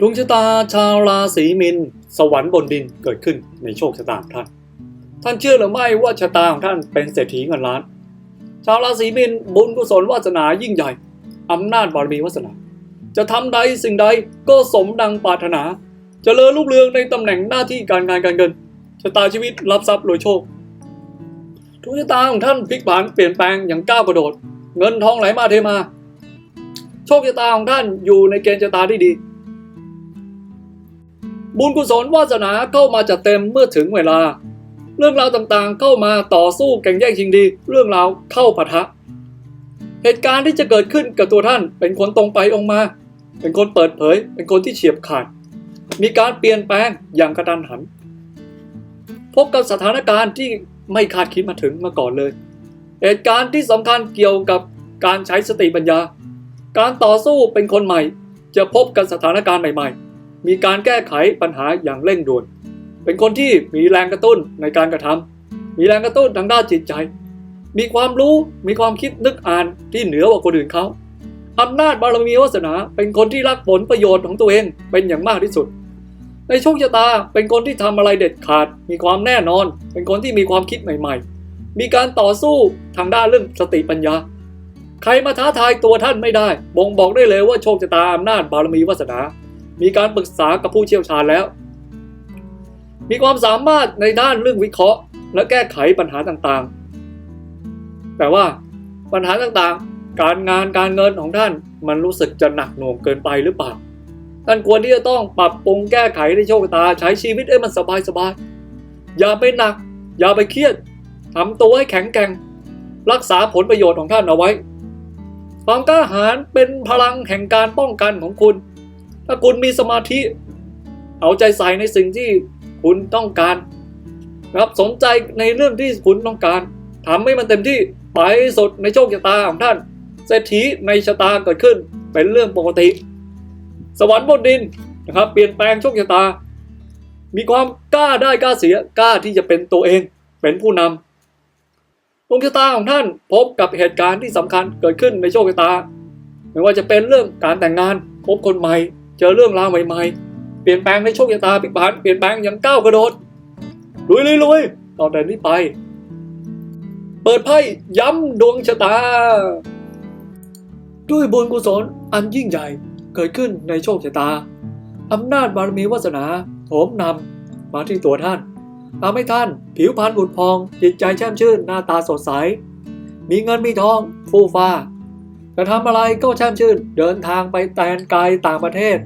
ดวงชะตาชาวราศีมินสวรรค์บนดินเกิดขึ้นในโชคชะตาของท่าน ท่านเชื่อหรือไม่ว่าชะตาของท่านเป็นเศรษฐีเงินล้าน ชาวราศีมินบุญกุศลวาสนายิ่งใหญ่อำนาจบารมีวาสนา จะทำใดสิ่งใดก็สมดังปรารถนาจเจริญรุ่งเรืองในตำแหน่งหน้าที่การงานการเงินชะตาชีวิตรับทรัพย์รวยโชคดวงชะตาของท่านพลิกผันเปลี่ยนแปลงอย่างก้าวกระโดด เงินทองไหลมาเทมา โชคชะตาของท่านอยู่ในเกณฑ์ชะตาที่ดี บุญกุศลวาสนาเข้ามาจัดเต็มเมื่อถึงเวลา เรื่องราวต่างๆเข้ามาต่อสู้แข่งแย่งชิงดี เรื่องราวเข้าปะทะ เหตุการณ์ที่จะเกิดขึ้นกับตัวท่านเป็นคนตรงไปองมา เป็นคนเปิดเผย เป็นคนที่เฉียบขาด มีการเปลี่ยนแปลงอย่างกระทันหัน พบกับสถานการณ์ที่ไม่คาดคิดมาถึงมาก่อนเลย เหตุการณ์ที่สำคัญเกี่ยวกับการใช้สติปัญญา การต่อสู้เป็นคนใหม่ จะพบกับสถานการณ์ใหม่ ๆ มีการแก้ไขปัญหาอย่างเร่งด่วน เป็นคนที่มีแรงกระตุ้นในการกระทำมีแรงกระตุ้นทางด้านจิตใจ มีความรู้ มีความคิดนึกอ่านที่เหนือกว่าคนอื่นเขาอำนาจบารมีวาสนา เป็นคนที่รักผลประโยชน์ของตัวเองเป็นอย่างมากที่สุด ในโชคชะตาเป็นคนที่ทำอะไรเด็ดขาด มีความแน่นอน เป็นคนที่มีความคิดใหม่ ๆ มีการต่อสู้ทางด้านเรื่องสติปัญญา ใครมาท้าทายตัวท่านไม่ได้ บ่งบอกได้เลยว่าโชคชะตาอำนาจบารมีวาสนา มีการปรึกษากับผู้เชี่ยวชาญแล้ว มีความสามารถในด้านเรื่องวิเคราะห์ และแก้ไขปัญหาต่างๆ แต่ว่าปัญหาต่างๆ การงานการเงินของท่านมันรู้สึกจะหนักหน่วงเกินไปหรือเปล่า ท่านควรที่จะต้องปรับปรุงแก้ไขในโชคตาใช้ชีวิตให้มันสบายๆ อย่าไปหนัก อย่าไปเครียดทำตัวให้แข็งแกร่ง รักษาผลประโยชน์ของท่านเอาไว้ ความกล้าหาญเป็นพลังแห่งการป้องกันของคุณ ถ้าคุณมีสมาธิ เอาใจใส่ในสิ่งที่คุณต้องการนะครับสนใจในเรื่องที่คุณต้องการทำให้มันเต็มที่ไปสุดในโชคชะตาของท่านเศรษฐีในชะตาเกิดขึ้นเป็นเรื่องปกติ สวรรค์บนดินนะครับ เปลี่ยนแปลงโชคชะตา มีความกล้าได้กล้าเสียกล้าที่จะเป็นตัวเองเป็นผู้นำดวงชะตาของท่านพบกับเหตุการณ์ที่สำคัญเกิดขึ้นในโชคชะตา ไม่ว่าจะเป็นเรื่องการแต่งงานพบคนใหม่ เจอเรื่องราวใหม่ๆ เปลี่ยนแปลงในโชคชะตาพลิกผันเปลี่ยนแปลงอย่างก้าวกระโดดลุยเลุยต่อแต่นี้ไป เปิดไพ่ย้ำดวงชะตา ด้วยบุญกุศลอันยิ่งใหญ่เกิดขึ้นในโชคชะตาอำนาจบารมีวาสนาโถมนำมาที่ตัวท่านทำให้ท่านผิวพรรณบุดพอง จิตใจแช่มชื่นหน้าตาสดใส มีเงินมีทองฟูฟ้า จะทำอะไรก็แช่มชื่น เดินทางไปแตนไกลต่างประเทศ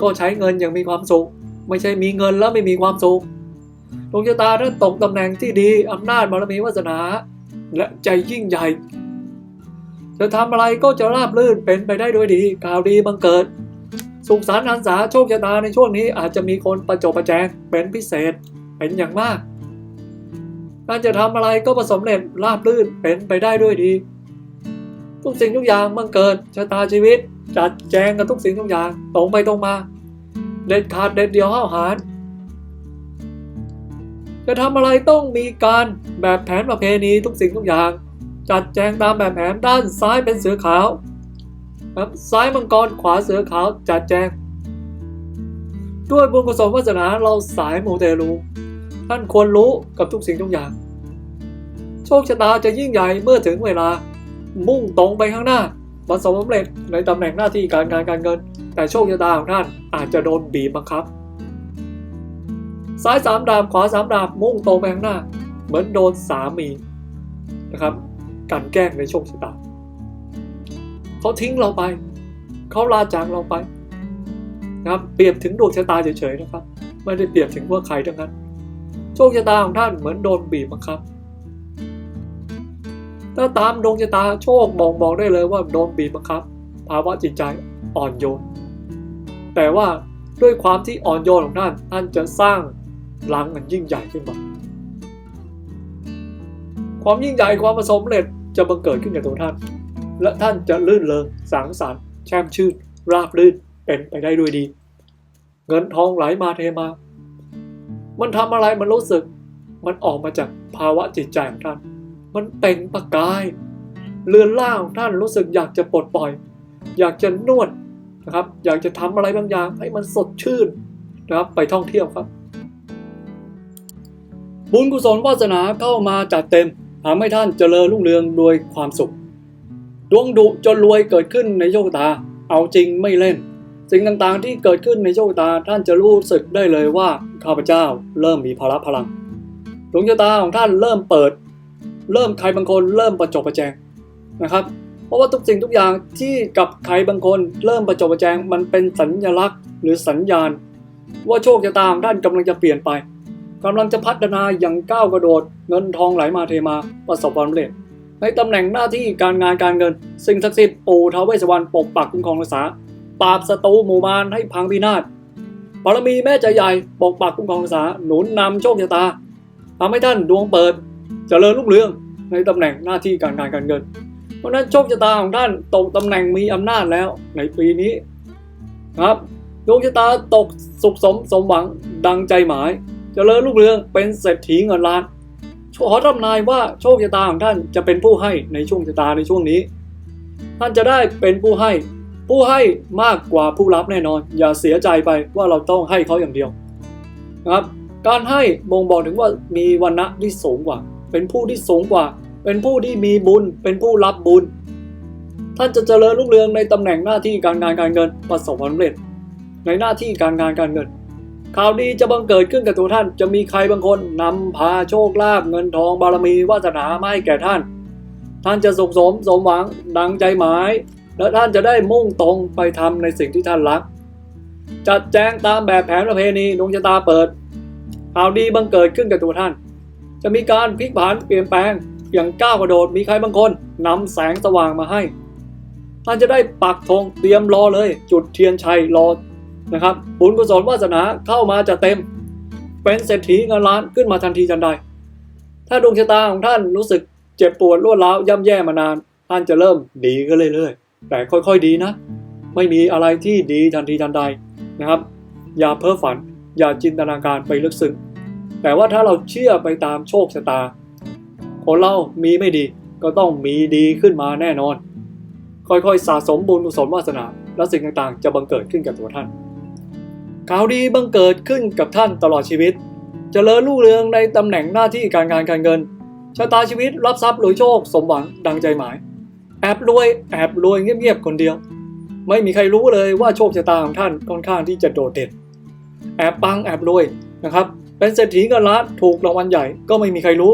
ก็ใช้เงินอย่างมีความสุข ไม่ใช่มีเงินแล้วไม่มีความสุขดวงชะตาท่านตกตำแหน่งที่ดีอำนาจบารมีวาสนา และใจยิ่งใหญ่จะทำอะไรก็จะราบรื่นเป็นไปได้ด้วยดีข่าวดีบังเกิด สุขสันต์หันษาโชคชะตาในช่วงนี้อาจจะมีคนประจบประแจงเป็นพิเศษเป็นอย่างมากการจะทำอะไรก็ประสบเร็จราบรื่นเป็นไปได้ด้วยดี ทุกสิ่งทุกอย่างบังเกิดชะตาชีวิต จัดแจงกับทุกสิ่งทุกอย่างตรงไปตรงมา เด็ดขาดเด็ดเดียวห้าวหาญจะทำอะไรต้องมีการแบบแผนประเพณีทุกสิ่งทุกอย่าง จัดแจงตามแบบแผนด้านซ้ายเป็นเสือขาวครับซ้ายมังกรขวาเสือขาวจัดแจง ด้วยบุญกุศลวาสนาเราสายมูเตลูท่านควรรู้กับทุกสิ่งทุกอย่าง โชคชะตาจะยิ่งใหญ่เมื่อถึงเวลา มุ่งตรงไปข้างหน้าประสบความสำเร็จในตำแหน่งหน้าที่การงานการเงิน แต่โชคชะตาของท่านอาจจะโดนบีบบังคับ ซ้ายสามดาบขวาสามดาบมุ่งตรงไปข้างหน้า เหมือนโดนสามีนะครับกันแกล้งในโชคชะตาเขาทิ้งเราไป เขาลาจากเราไปนะครับเปรียบถึงดวงชะตาเฉยๆนะครับ ไม่ได้เปรียบถึงว่าใครทั้งนั้น โชคชะตาของท่านเหมือนโดนบีบบังคับ ถ้าตามดวงชะตาโชคมองบอกได้เลยว่าโดนบีบบังคับ ภาวะจิตใจอ่อนโยน แต่ว่าด้วยความที่อ่อนโยนของท่าน ท่านจะสร้างหลังมันยิ่งใหญ่ขึ้นมา ความยิ่งใหญ่ความประสบเร็จจะบังเกิดขึ้นในตัวท่าน และท่านจะลื่นเลงสังสรรค์แช่มชื่น ราบรื่นเป็นไปได้ด้วยดี เงินทองไหลมาเทมา มันทำอะไรมันรู้สึก มันออกมาจากภาวะจิตใจของท่าน มันเป่งประกาย เรือนล่างท่านรู้สึกอยากจะปลดปล่อย อยากจะนวดนะครับ อยากจะทำอะไรบางอย่างให้มันสดชื่นนะครับไปท่องเที่ยวครับ บุญกุศลวาสนาเข้ามาจัดเต็มทำให้ท่านเจริญรุ่งเรืองโดยความสุข ดวงดุจนรวยเกิดขึ้นในโชคตา เอาจริงไม่เล่น สิ่งต่างๆที่เกิดขึ้นในโชคตาท่านจะรู้สึกได้เลยว่าข้าพเจ้าเริ่มมีพละพลังดวงชะตาของท่านเริ่มเปิด เริ่มใครบางคนเริ่มประจบประแจงนะครับเพราะว่าทุกสิ่งทุกอย่างที่กับใครบางคนเริ่มประจบประแจงมันเป็นสัญลักษณ์หรือสัญญาณ ว่าโชคชะตาของท่านกำลังจะเปลี่ยนไปกำลังจะพัฒนาอย่างก้าวกระโดด เงินทองไหลมาเทมาประสบความสำเร็จ ในตำแหน่งหน้าที่การงานการเงิน สิ่งศักดิ์สิทธิ์ปู่ท้าวเวสสวรรณปกปักคุ้มครองรักษาปราบศัตรูหมู่มารให้พังพินาศบารมีแม่ใจใหญ่ปกปักคุ้มครองรักษาหนุนนำโชคชะตาทำให้ท่านดวงเปิด เจริญรุ่งเรืองในตำแหน่งหน้าที่การงานการเงิน เพราะนั้นโชคชะตาของท่านตกตำแหน่งมีอำนาจแล้วในปีนี้ครับดวงชะตาตกสุขสมสมหวังดังใจหมายจเจริญรุ่งเรืองเป็นเศรษฐีเงินล้านขอทำนายว่าโชคชะตาของท่านจะเป็นผู้ให้ในช่วงชะตาในช่วงนี้ ท่านจะได้เป็นผู้ให้ ผู้ให้มากกว่าผู้รับแน่นอน อย่าเสียใจไปว่าเราต้องให้เขาอย่างเดียวนะครับ การให้บ่งบอกถึงว่ามีวันณะที่สูงกว่า เป็นผู้ที่สูงกว่า เป็นผู้ที่มีบุญ เป็นผู้รับบุญ ท่านจะเจริญรุ่งเรืองในตำแหน่งหน้าที่การงานการเงินประสบความสำเร็จ ในหน้าที่การงานการเงิน ข่าวดีจะบังเกิดขึ้นกับตัวท่าน จะมีใครบางคนนำพาโชคลาภเงินทองบารมีวาสนามาให้แก่ท่าน ท่านจะสุขสมสมหวังดังใจหมาย และท่านจะได้มุ่งตรงไปทำในสิ่งที่ท่านรัก จัดแจงตามแบบแผนประเพณีดวงชะตาเปิดข่าวดีบังเกิดขึ้นกับตัวท่าน จะมีการพลิกผันเปลี่ยนแปลงอย่างก้าวกระโดดมีใครบางคนนำแสงสว่างมาให้ ท่านจะได้ปักธงเตรียมรอเลย จุดเทียนชัยรอนะครับบุญกุศลวาสนาเข้ามาจะเต็ม เป็นเศรษฐีเงินล้านขึ้นมาทันทีทันใด ถ้าดวงชะตาของท่านรู้สึกเจ็บปวดรวดร้าวย่ำแย่มานาน ท่านจะเริ่มดีก็เรื่อยๆ แต่ค่อยๆดีนะ ไม่มีอะไรที่ดีทันทีทันใดนะครับ อย่าเพ้อฝัน อย่าจินตนาการไปลึกซึ้ง แต่ว่าถ้าเราเชื่อไปตามโชคชะตา คนเรามีไม่ดีก็ต้องมีดีขึ้นมาแน่นอน ค่อยๆ สะสมบุญกุศลวาสนา และสิ่งต่างๆ จะบังเกิดขึ้นกับตัวท่านข่าวดีบังเกิดขึ้นกับท่านตลอดชีวิตจเจริญรุ่งเรืองในตำแหน่งหน้าที่การงานการเงินชะตาชีวิตรับทรัพย์รวยโชคสมหวังดังใจหมาย แอบรวยแอบรวยเงียบๆคนเดียว ไม่มีใครรู้เลยว่าโชคชะตาของท่านค่อนข้างที่จะโดดเด่นแอบปังแอบรวยนะครับ เป็นเศรษฐีเงินล้านถูกรางวัลใหญ่ก็ไม่มีใครรู้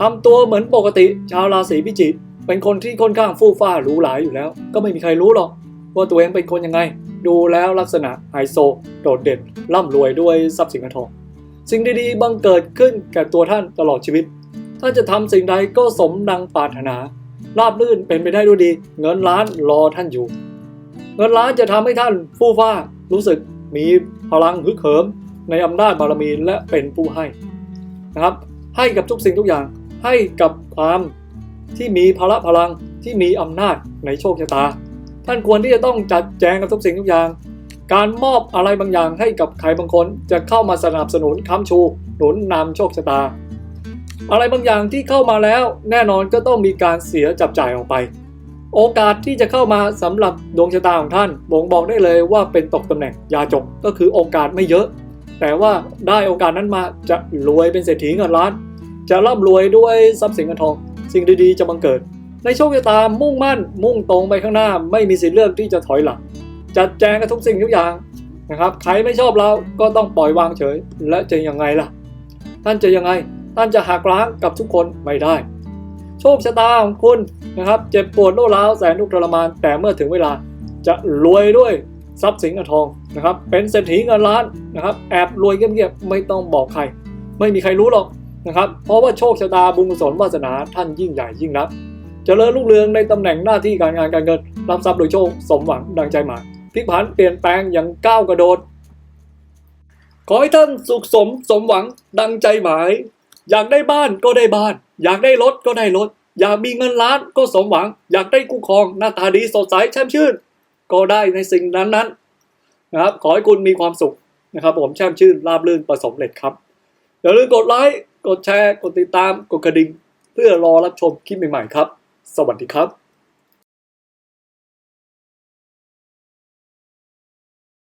ทำตัวเหมือนปกติชาวราศีพิจิกเป็นคนที่ค่อนข้างฟู่ฟ้าหรูหราอยู่แล้ว ก็ไม่มีใครรู้หรอกว่าตัวเองเป็นคนยังไง ดูแล้วลักษณะไฮโซ โดดเด่น ร่ำรวยด้วยทรัพย์สินเงินทองสิ่งดีๆบังเกิดขึ้นแก่ตัวท่านตลอดชีวิตท่านจะทำสิ่งใดก็สมดังปรารถนา ราบรื่นเป็นไปได้ด้วยดี เงินล้านรอท่านอยู่ เงินล้านจะทำให้ท่านฟู่ฟ้ารู้สึกมีพลังฮึกเหิม ในอำนาจบารมีและเป็นผู้ให้นะครับ ให้กับทุกสิ่งทุกอย่าง ให้กับความที่มีพละพลังที่มีอำนาจในโชคชะตา ท่านควรที่จะต้องจัดแจงกับทุกสิ่งทุกอย่าง การมอบอะไรบางอย่างให้กับใครบางคนจะเข้ามาสนับสนุนค้ำชู หนุนนำโชคชะตา อะไรบางอย่างที่เข้ามาแล้ว แน่นอนก็ต้องมีการเสียจับจ่ายออกไป โอกาสที่จะเข้ามาสำหรับดวงชะตาของท่านบ่งบอกได้เลยว่าเป็นตกตำแหน่งยาจกก็คือโอกาสไม่เยอะ แต่ว่าได้โอกาสนั้นมาจะรวยเป็นเศรษฐีเงินล้าน จะร่ำรวยด้วยทรัพย์สินเงินทอง สิ่งดีๆจะบังเกิด ในโชคชะตามุ่งมั่น มุ่งตรงไปข้างหน้า ไม่มีสิทธิ์เลือกที่จะถอยหลังจัดแจงกับทุกสิ่งทุกอย่างนะครับใครไม่ชอบเราก็ต้องปล่อยวางเฉย และจะยังไงล่ะ ท่านจะยังไง ท่านจะหักล้างกับทุกคนไม่ได้ โชคชะตาของคุณนะครับ เจ็บปวดโลร้าวแสนทุกข์ทรมาน แต่เมื่อถึงเวลาจะรวยด้วยทรัพย์สินเงินทอง นะครับ เป็นเศรษฐีเงินล้านนะครับ แอบรวยเงียบๆไม่ต้องบอกใคร ไม่มีใครรู้หรอกนะครับ เพราะว่าโชคชะตาบุญกุศลวาสนาท่านยิ่งใหญ่ยิ่งนักเจริญรุ่งเรืองในตำแหน่งหน้าที่การงานการเงินรับทรัพย์โดยโชคสมหวังดังใจหมายพลิกผันเปลี่ยนแปลงอย่างก้าวกระโดด ขอให้ท่านสุขสมสมหวังดังใจหมาย อยากได้บ้านก็ได้บ้าน อยากได้รถก็ได้รถอยากมีเงินล้านก็สมหวัง อยากได้กู้ครองหน้าตาดีสดใสแช่มชื่น ก็ได้ในสิ่งนั้นๆ นะครับ ขอให้คุณมีความสุขนะครับ ผมแช่มชื่นราบรื่นประสบเร็จครับ อย่าลืมกดไลค์กดแชร์ กดติดตาม กดกระดิ่ง เพื่อรอรับชมคลิปใหม่ๆครับ สวัสดีครับ